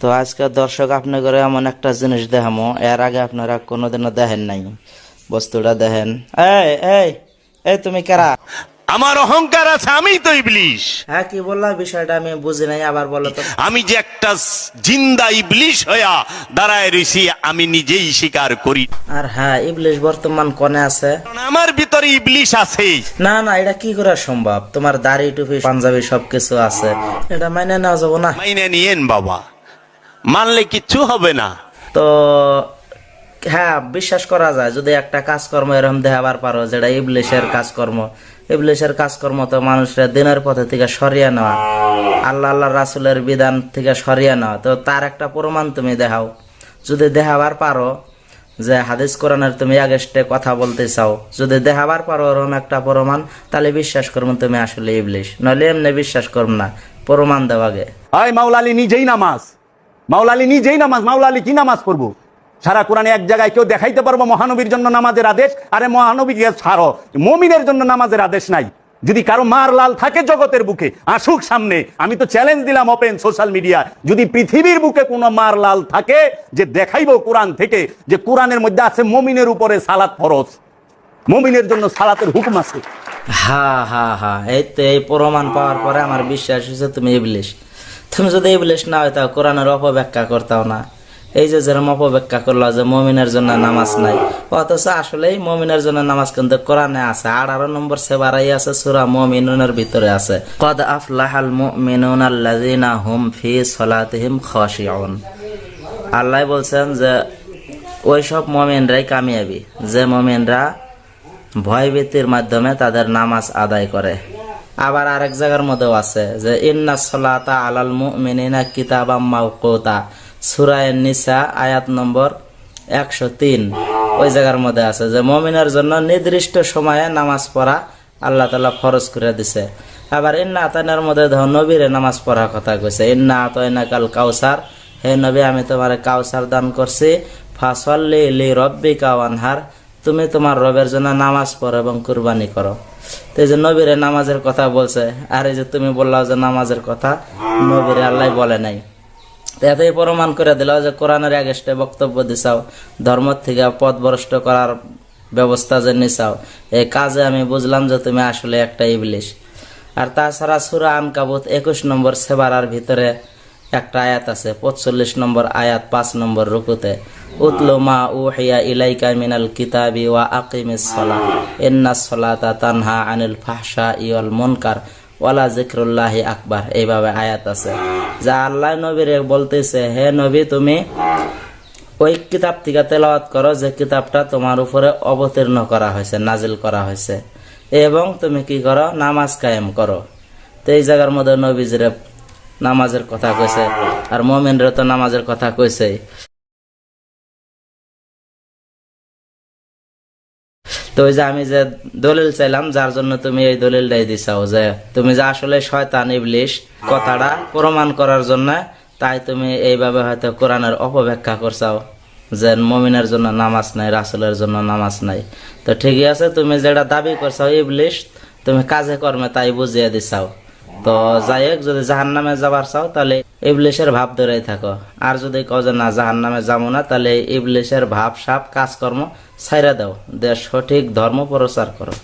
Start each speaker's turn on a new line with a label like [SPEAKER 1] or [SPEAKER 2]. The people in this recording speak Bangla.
[SPEAKER 1] তো আজকে দর্শক আপনাদের এমন একটা জিনিস দেখামো। এর আগে আপনারা কোনোদিনও দেখেন নাই। বস্তুটা দেখেন। এই এই এই তুমি কারা?
[SPEAKER 2] আমার অহংকার আছে আমি তো ইবলিশ।
[SPEAKER 1] হ্যাঁ কি বললাম বিষয়টা আমি বুঝি নাই আবার বলো তো।
[SPEAKER 2] আমি যে একটা জিন্দা ইবলিশ হইয়া দাঁড়ায় রইছি আমি নিজেই স্বীকার করি।
[SPEAKER 1] আর হ্যাঁ ইবলিশ বর্তমান কনে আছে।
[SPEAKER 2] আমার ভিতরে ইবলিশ আছে।
[SPEAKER 1] না না এটা কি করে সম্ভব? তোমার দাড়ি টুপি পাঞ্জাবি সবকিছু আছে। এটা মাইনে নেওয়া যাব না?
[SPEAKER 2] মাইনে নিয়েন বাবা। মানলে কিচ্ছু হবে না।
[SPEAKER 1] তো হ্যাঁ বিশ্বাস করা যায় যদি একটা কাজকর্ম এরকম দেখাবার পারো যেটা ইবলিশের কাজকর্ম। ইবলিশের কাজকর্ম তো মানুষরা দিনের পথে থেকে সরিয়ে নেওয়া। আল্লাহ আল্লাহ রাসুলের বিধান থেকে সরিয়ে নেওয়া। তো তার একটা প্রমাণ তুমি দেখাও। যদি দেখাবার পারো যে হাদিস কোরআনের তুমি আগেস্টে কথা বলতে চাও যদি দেখাবার পারো ওরকম একটা প্রমাণ তাহলে বিশ্বাস করব তুমি আসলে ইবলিশ নইলে এমনি বিশ্বাস করব না। প্রমাণ দেওয়া আগে।
[SPEAKER 3] হয় মাওলালি নিজেই নামাজ। মাওলালি নিজেই নামাজ, মাওলালি কি নামাজ পড়ব? সারা কোরআনে এক জায়গায় কেউ দেখাইতে পারব মহানবীর জন্য নামাজের আদেশ? আরে মহানবীকে ছাড়ো, মমিনের জন্য নামাজের আদেশ নাই। যদি কারও মার লাল থাকে জগতের বুকে, আসুক সামনে। আমি তো চ্যালেঞ্জ দিলাম ওপেন সোশ্যাল মিডিয়া যদি পৃথিবীর বুকে কোনো মার লাল থাকে, যে দেখাইবো কোরআন থেকে, যে কোরআনের মধ্যে আছে মমিনের উপরে সালাত ফরজ। মমিনের জন্য সালাতের হুকুম আছে।
[SPEAKER 1] হা হা হা, এই তো এই প্রমাণ পাওয়ার পরে আমার বিশ্বাস হয়েছে তুমি ইবলিশ। তুমি যদি ইবলিশ না হইতাও, কোরআনের অপব্যাখ্যা করতাও না। এই যে যেরকম অপব্যাখ্যা করল যে মমিনের জন্য নামাজ নাই, অথচ আসলেই মমিনের জন্য নামাজ কিন্তু কোরআনে আছে। আঠারো নম্বর সেবারাই আছে, সুরা মমিনুনের ভিতরে আছে। কদ আফলাহাল মুমিনুন আল্লাযিনা হুম ফি সলাতিহিম খাশিউন। আল্লাহ বলছেন যে, ওই সব মমিনরাই কামিয়াবি। যে মমিনরা ভয়ভীতির মাধ্যমে তাদের নামাজ আদায় করে। আবার আরেক জায়গার মধ্যেও আছে যে, ইন্না সলাতা আলাল মুমিনিনা কিতাবাম মাওকুতা। সূরা নিসা আয়াত নম্বর একশো তিন। ওই জায়গার মধ্যে আছে যে, মমিনের জন্য নির্দিষ্ট সময়ে নামাজ পড়া আল্লাহ তালা ফরজ করে দিছে। আবার, ইন্না আতানের মধ্যে ধর নবীরে নামাজ পড়ার কথা কইছে। ইন্না আতয়না কাল কাউসার। হে নবী, আমি তোমার কাউসার দান করছি। ফাসল্লি লি রব্বি কাওয়ানহার তুমি তোমার রবের জন্য নামাজ পড়ো এবং কুরবানি করো। এই যে নবীরে নামাজের কথা বলছে, আর এই যে তুমি বললাও যে নামাজের কথা, নবীরে আল্লাহ বলে নাই। তো এতই প্রমাণ করে দিল যে কোরআনের আগেস্টে বক্তব্য দিছাও, ধর্ম থেকে পথ ভ্রষ্ট করার ব্যবস্থা যে নিছাও, এই কাজে আমি বুঝলাম যে তুমি আসলে একটা ইবলিশ। আর তাছাড়া সুরা আনকাবুত একুশ নম্বর সেবারার ভিতরে একটা আয়াত আছে, পঁচল্লিশ নম্বর আয়াত, পাঁচ নম্বর রুকুতে। উহিয়া ইলাইকা মিনাল আকবার। এইভাবে আয়াত আছে। যা আল্লাহ নবীরে বলতেছে, হে নবী, তুমি ওই কিতাব থেকে তেলাওয়াত করো যে কিতাবটা তোমার উপরে অবতীর্ণ করা হয়েছে, নাজিল করা হয়েছে। এবং তুমি কি করো? নামাজ কায়েম করো। তো এই জায়গার মধ্যে নবীজিরে নামাজের কথা কইছে, আর মোমেনরে তো নামাজের কথা কইছে তো ওই যে আমি যে দলিল চাইলাম, যার জন্য তুমি এই দলিলটাই দিছাও যে তুমি যে আসলে শয়তান, ইবলিশ কথাটা প্রমাণ করার জন্য তাই তুমি এইভাবে হয়তো কোরআনের অপব্যাখ্যা করছাও যে মমিনের জন্য নামাজ নাই, রাসুলের জন্য নামাজ নাই। তো ঠিকই আছে, তুমি যেটা দাবি করছাও ইবলিশ, তুমি কাজে কর্মে তাই বুঝিয়ে দিছাও। তো যাই হোক, যদি জাহান নামে যাবার চাও, তাহলে ইবলিশের ভাব ধরেই থাকো। আর যদি কও যে না জাহান নামে যাব না, তাহলে ইবলিশের ভাব সাপ কাজকর্ম ছাইরা দাও। দেশ সঠিক ধর্ম প্রচার করো।